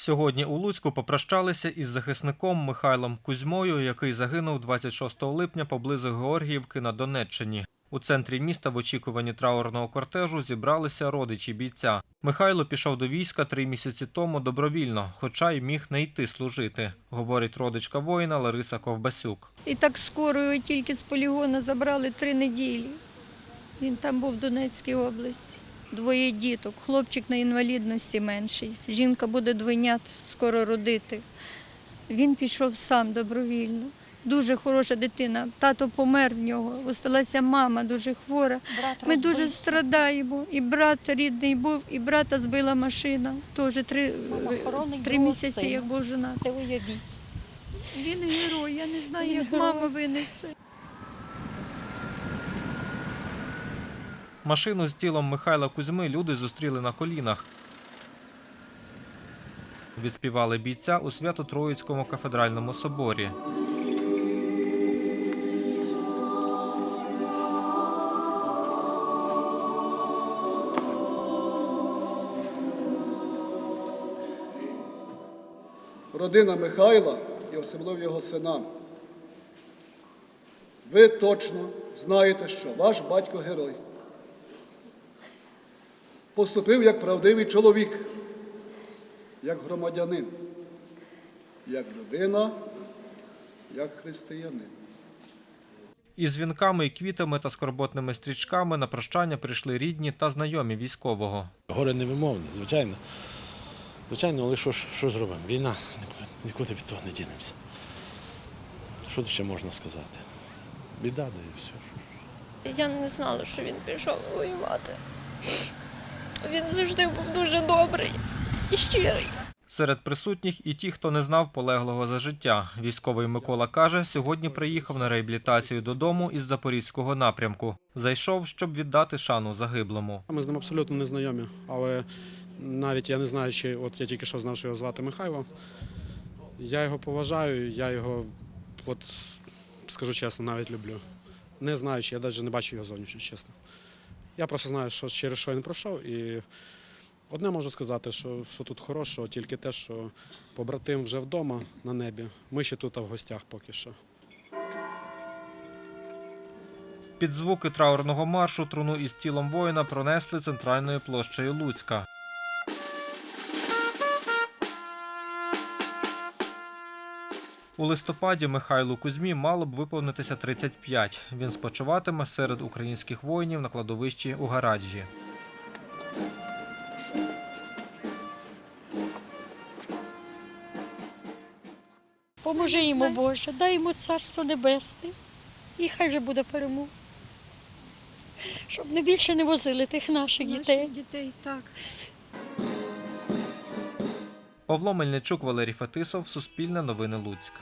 Сьогодні у Луцьку попрощалися із захисником Михайлом Кузьмою, який загинув 26 липня поблизу Георгіївки на Донеччині. У центрі міста в очікуванні траурного кортежу зібралися родичі бійця. Михайло пішов до війська три місяці тому добровільно, хоча й міг не йти служити, говорить родичка воїна Лариса Ковбасюк. І так скоро тільки з полігону забрали три неділі. Він там був в Донецькій області. Двоє діток, хлопчик на інвалідності менший. Жінка буде двойнят скоро родити. Він пішов сам добровільно. Дуже хороша дитина. Тато помер в нього. Осталася мама дуже хвора. Ми дуже страдаємо. І брат рідний був, і брата збила машина. Теж три, три місяці, як був женат. Це уявіть. Він герой, я не знаю, як мама винесе. Машину з тілом Михайла Кузьми люди зустріли на колінах. Відспівали бійця у Свято-Троїцькому кафедральному соборі. родина Михайла і особливо його синам. Ви точно знаєте, що ваш батько герой поступив як правдивий чоловік, як громадянин, як людина, як християнин. Із дзвінками і квітами та скорботними стрічками на прощання прийшли рідні та знайомі військового. Горе невимовне, звичайно. Звичайно, але що, що зробимо? Війна, нікуди, нікуди від того не дінемося. Що тут ще можна сказати? Біда, да і все. Я не знала, що він пішов воювати. Він завжди був дуже добрий і щирий. Серед присутніх і ті, хто не знав полеглого за життя. Військовий Микола каже, сьогодні приїхав на реабілітацію додому із запорізького напрямку. Зайшов, щоб віддати шану загиблому. Ми з ним абсолютно не знайомі, але навіть я не знаю, чи от я тільки що знав, що його звати Михайло. Я його поважаю, я його, от скажу чесно, навіть люблю. Не знаючи, я навіть не бачив його зовнішньо, чесно. Я просто знаю, що через що він пройшов. І одне можу сказати, що, що тут хорошого, тільки те, що побратим вже вдома на небі. Ми ще тут а в гостях поки що. Під звуки траурного маршу труну із тілом воїна пронесли центральною площею Луцька. У листопаді Михайлу Кузьмі мало б виповнитися 35. Він спочиватиме серед українських воїнів на кладовищі у Гараджі. Поможи йому, Боже, дай йому царство небесне. І хай же буде перемога. Щоб не більше не возили тих наших дітей. Наших дітей, так. Павло Мельничук, Валерій Фетисов, Суспільне новини Луцьк.